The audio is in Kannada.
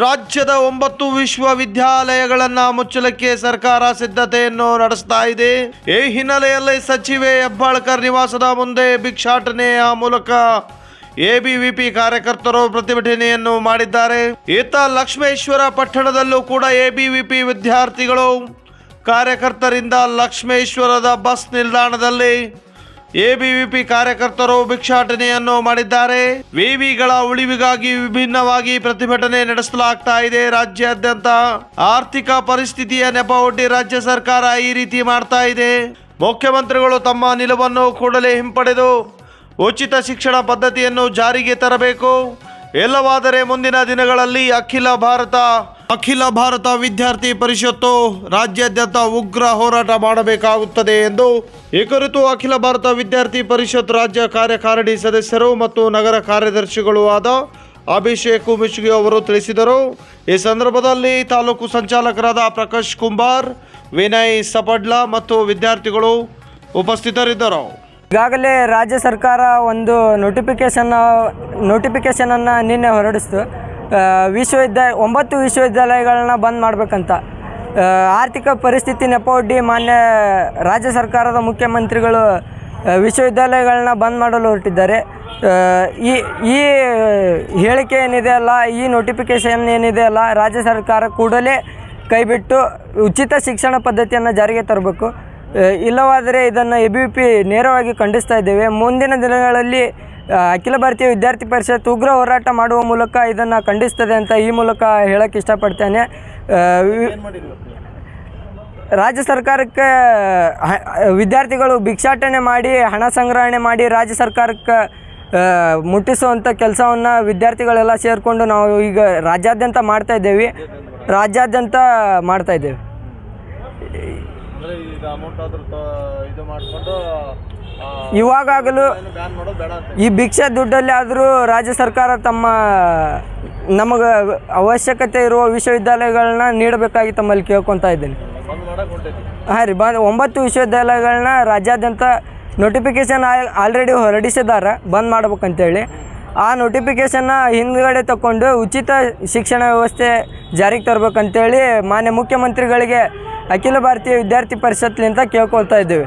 ರಾಜ್ಯದ ಒಂಬತ್ತು ವಿಶ್ವವಿದ್ಯಾಲಯಗಳನ್ನು ಮುಚ್ಚಲಿಕ್ಕೆ ಸರ್ಕಾರ ಸಿದ್ಧತೆಯನ್ನು ನಡೆಸ್ತಾ ಇದೆ. ಈ ಹಿನ್ನೆಲೆಯಲ್ಲಿ ಸಚಿವೆ ಹೆಬ್ಬಾಳ್ಕರ್ ನಿವಾಸದ ಮುಂದೆ ಭಿಕ್ಷಾಟನೆಯ ಮೂಲಕ ಎಬಿವಿಪಿ ಕಾರ್ಯಕರ್ತರು ಪ್ರತಿಭಟನೆಯನ್ನು ಮಾಡಿದ್ದಾರೆ. ಈತ ಲಕ್ಷ್ಮೇಶ್ವರ ಪಟ್ಟಣದಲ್ಲೂ ಕೂಡ ಎಬಿವಿಪಿ ವಿದ್ಯಾರ್ಥಿಗಳು ಕಾರ್ಯಕರ್ತರಿಂದ ಲಕ್ಷ್ಮೇಶ್ವರದ ಬಸ್ ನಿಲ್ದಾಣದಲ್ಲಿ ಎಬಿವಿಪಿ ಕಾರ್ಯಕರ್ತರು ಭಿಕ್ಷಾಟನೆಯನ್ನು ಮಾಡಿದ್ದಾರೆ. ವಿವಿಗಳ ಉಳಿವಿಗಾಗಿ ವಿಭಿನ್ನವಾಗಿ ಪ್ರತಿಭಟನೆ ನಡೆಸಲಾಗ್ತಾ ಇದೆ. ರಾಜ್ಯಾದ್ಯಂತ ಆರ್ಥಿಕ ಪರಿಸ್ಥಿತಿಯ ನೆಪ ರಾಜ್ಯ ಸರ್ಕಾರ ಈ ರೀತಿ ಮಾಡ್ತಾ ಇದೆ. ಮುಖ್ಯಮಂತ್ರಿಗಳು ತಮ್ಮ ನಿಲುವನ್ನು ಕೂಡಲೇ ಹಿಂಪಡೆದು ಉಚಿತ ಶಿಕ್ಷಣ ಪದ್ಧತಿಯನ್ನು ಜಾರಿಗೆ ತರಬೇಕು. ಎಲ್ಲವಾದರೆ ಮುಂದಿನ ದಿನಗಳಲ್ಲಿ ಅಖಿಲ ಭಾರತ ಅಖಿಲ ಭಾರತ ವಿದ್ಯಾರ್ಥಿ ಪರಿಷತ್ತು ರಾಜ್ಯಾದ್ಯಂತ ಉಗ್ರ ಹೋರಾಟ ಮಾಡಬೇಕಾಗುತ್ತದೆ ಎಂದು ಈ ಕುರಿತು ಅಖಿಲ ಭಾರತ ವಿದ್ಯಾರ್ಥಿ ಪರಿಷತ್ ರಾಜ್ಯ ಕಾರ್ಯಕಾರಿಣಿ ಸದಸ್ಯರು ಮತ್ತು ನಗರ ಕಾರ್ಯದರ್ಶಿಗಳು ಆದ ಅಭಿಷೇಕ್ ಮಿಶ್ಗಿ ಅವರು ತಿಳಿಸಿದರು. ಈ ಸಂದರ್ಭದಲ್ಲಿ ತಾಲೂಕು ಸಂಚಾಲಕರಾದ ಪ್ರಕಾಶ್ ಕುಂಬಾರ್, ವಿನಯ್ ಸಪಡ್ಲಾ ಮತ್ತು ವಿದ್ಯಾರ್ಥಿಗಳು ಉಪಸ್ಥಿತರಿದ್ದರು. ಈಗಾಗಲೇ ರಾಜ್ಯ ಸರ್ಕಾರ ಒಂದು ನೋಟಿಫಿಕೇಶನ್ ನೋಟಿಫಿಕೇಶನನ್ನು ನಿನ್ನೆ ಹೊರಡಿಸ್ತು. ವಿಶ್ವವಿದ್ಯಾ, ಒಂಬತ್ತು ವಿಶ್ವವಿದ್ಯಾಲಯಗಳನ್ನ ಬಂದ್ ಮಾಡಬೇಕಂತ. ಆರ್ಥಿಕ ಪರಿಸ್ಥಿತಿ ನೆಪವೊಡ್ಡಿ ಮಾನ್ಯ ರಾಜ್ಯ ಸರ್ಕಾರದ ಮುಖ್ಯಮಂತ್ರಿಗಳು ವಿಶ್ವವಿದ್ಯಾಲಯಗಳನ್ನ ಬಂದ್ ಮಾಡಲು ಹೊರಟಿದ್ದಾರೆ. ಈ ಈ ಹೇಳಿಕೆ ಏನಿದೆ ಅಲ್ಲ, ಈ ನೋಟಿಫಿಕೇಷನ್ ಏನಿದೆ ಅಲ್ಲ, ರಾಜ್ಯ ಸರ್ಕಾರ ಕೂಡಲೇ ಕೈಬಿಟ್ಟು ಉಚಿತ ಶಿಕ್ಷಣ ಪದ್ಧತಿಯನ್ನು ಜಾರಿಗೆ ತರಬೇಕು. ಇಲ್ಲವಾದರೆ ಇದನ್ನು ಎ ಬಿ ಪಿ ನೇರವಾಗಿ ಖಂಡಿಸ್ತಾ ಇದ್ದೇವೆ. ಮುಂದಿನ ದಿನಗಳಲ್ಲಿ ಅಖಿಲ ಭಾರತೀಯ ವಿದ್ಯಾರ್ಥಿ ಪರಿಷತ್ ಉಗ್ರ ಹೋರಾಟ ಮಾಡುವ ಮೂಲಕ ಇದನ್ನು ಖಂಡಿಸ್ತದೆ ಅಂತ ಈ ಮೂಲಕ ಹೇಳಕ್ಕೆ ಇಷ್ಟಪಡ್ತೇನೆ. ರಾಜ್ಯ ಸರ್ಕಾರಕ್ಕೆ ವಿದ್ಯಾರ್ಥಿಗಳು ಭಿಕ್ಷಾಟನೆ ಮಾಡಿ, ಹಣ ಸಂಗ್ರಹಣೆ ಮಾಡಿ ರಾಜ್ಯ ಸರ್ಕಾರಕ್ಕೆ ಮುಟ್ಟಿಸುವಂಥ ಕೆಲಸವನ್ನು ವಿದ್ಯಾರ್ಥಿಗಳೆಲ್ಲ ಸೇರಿಕೊಂಡು ನಾವು ಈಗ ರಾಜ್ಯಾದ್ಯಂತ ಮಾಡ್ತಾ ಇದ್ದೇವೆ. ರಾಜ್ಯಾದ್ಯಂತ ಮಾಡ್ತಾ ಇದ್ದೇವೆ. ಅಂದ್ರೆ ಈಗ ಅಮೌಂಟ್ ಆದ್ರೂ ತ- ಇದು ಮಾಡಿಕೊಂಡು ಇವಾಗಲೂ ಬ್ಯಾನ್ ಮಾಡೋದು ಬೇಡ ಅಂತ ಈ ಭಿಕ್ಷೆ ದುಡ್ಡಲ್ಲಿ ಆದರೂ ರಾಜ್ಯ ಸರ್ಕಾರ ತಮ್ಮ ನಮಗೆ ಅವಶ್ಯಕತೆ ಇರುವ ವಿಶ್ವವಿದ್ಯಾಲಯಗಳನ್ನ ನೀಡಬೇಕಾಗಿ ತಮ್ಮಲ್ಲಿ ಕೇಳ್ಕೊತಾ ಇದ್ದೀನಿ. ಬಂದ್ ಮಾಡಕ್ ಹೊಂಟೈತಿ. ಹಾಂ ರೀ ಬಂದು ಒಂಬತ್ತು ವಿಶ್ವವಿದ್ಯಾಲಯಗಳನ್ನ ರಾಜ್ಯಾದ್ಯಂತ ನೋಟಿಫಿಕೇಷನ್ ಆಲ್ರೆಡಿ ಹೊರಡಿಸಿದ್ದಾರೆ ಬಂದ್ ಮಾಡ್ಬೇಕಂತೇಳಿ. ಆ ನೋಟಿಫಿಕೇಶನ್ನ ಹಿಂದ್ಗಡೆ ತಗೊಂಡು ಉಚಿತ ಶಿಕ್ಷಣ ವ್ಯವಸ್ಥೆ ಜಾರಿಗೆ ತರಬೇಕಂತೇಳಿ ಮಾನ್ಯ ಮುಖ್ಯಮಂತ್ರಿಗಳಿಗೆ ಅಖಿಲ ಭಾರತೀಯ ವಿದ್ಯಾರ್ಥಿ ಪರಿಷತ್ಲಿಂದ ಕೇಳ್ಕೊಳ್ತಾ ಇದ್ದೇವೆ.